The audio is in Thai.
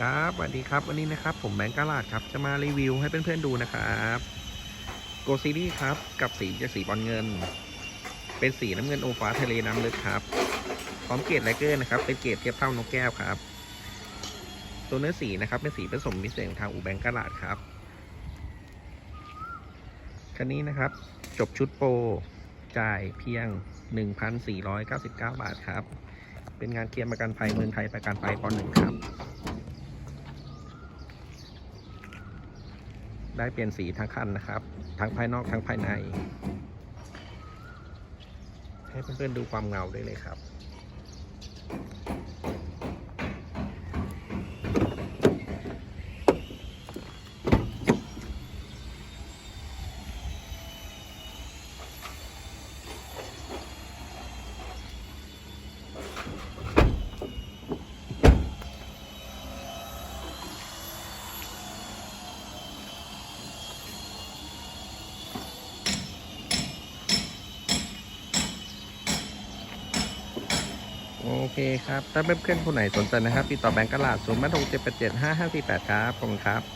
ครับสวัสดีครับวันนี้นะครับ ผมแบงก์กาลาดครับ จะมารีวิวให้เพื่อนๆดูนะครับโกซีรีครับ กับสีจะสีบอลเงิน เป็นสีน้ำเงินโอฟ้าทะเลน้ำลึกครับพร้อมเกรดไลเกอร์นะครับ เป็นเกรดเทียบเท่านกแก้วครับ ตัวเนื้อสีนะครับ เป็นสีผสมมิเสียงทางอูแบงก์กาลาดครับคันนี้นะครับ จบชุดโปรจ่ายเพียง 1,499 บาทครับ เป็นงานเคลมประกันภัยเมืองไทยประกันภัยปหนึ่งครับ ได้เปลี่ยนสีทั้งคันนะครับ ทั้งภายนอกทั้งภายใน ให้เพื่อนๆดูความเงาได้เลยครับ โอเคครับ ถ้าเพื่อนๆคนไหนสนใจนะครับ ติดต่อแบงก์กระลาดศูนย์แปดหกเจ็ดแปดเจ็ดห้าห้าสี่แปดครับ ขอบคุณครับ